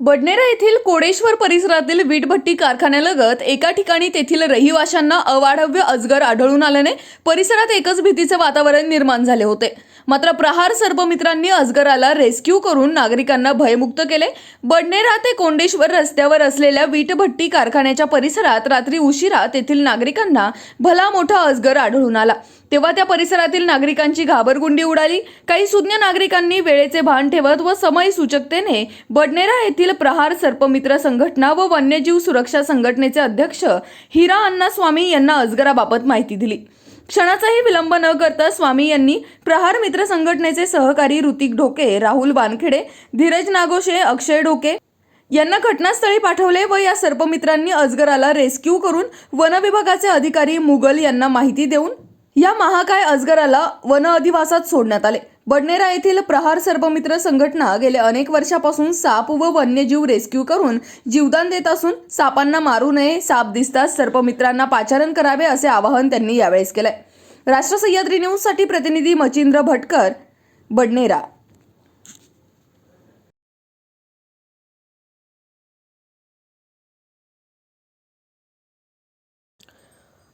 बडनेरा येथील कोडेश्वर परिसरातील वीटभट्टी कारखान्यालगत एका ठिकाणी तेथील रहिवाशांना अवाढव्य अजगर आढळून आल्याने परिसरात एकच भीतीचे वातावरण निर्माण झाले होते. मात्र प्रहार सर्पमित्रांनी अजगराला रेस्क्यू करून नागरिकांना भयमुक्त केले. बडनेरा ते कोंडेश्वर रस्त्यावर असलेल्या वीटभट्टी कारखान्याच्या परिसरात रात्री उशिरा तेथील नागरिकांना भला मोठा अजगर आढळून आला. तेव्हा त्या परिसरातील नागरिकांची घाबरगुंडी उडाली. काही सुज्ञ नागरिकांनी वेळेचे भान ठेवत व समय सूचकतेने बडनेरा येथील प्रहार सर्पमित्र संघटना व वन्यजीव सुरक्षा संघटनेचे अध्यक्ष हिरा अण्णा स्वामी यांना अजगराबाबत माहिती दिली. क्षणाचाही विलंब न करता स्वामी यांनी प्रहार मित्र संघटनेचे सहकारी ऋतिक ढोके राहुल वानखेडे धीरज नागोशे अक्षय ढोके यांना घटनास्थळी पाठवले व या सर्पमित्रांनी अजगराला रेस्क्यू करून वनविभागाचे अधिकारी मुघल यांना माहिती देऊन या महाकाय अजगराला वन अधिवासात सोडण्यात आले. बडनेरा येथील प्रहार सर्पमित्र संघटना गेल्या अनेक वर्षापासून साप व वन्यजीव रेस्क्यू करून जीवदान देत असून सापांना मारू नये साप दिसताच सर्पमित्रांना पाचारण करावे असे आवाहन त्यांनी यावेळेस केलंय. राष्ट्र सह्याद्री न्यूजसाठी प्रतिनिधी मचिंद्र भटकर बडनेरा.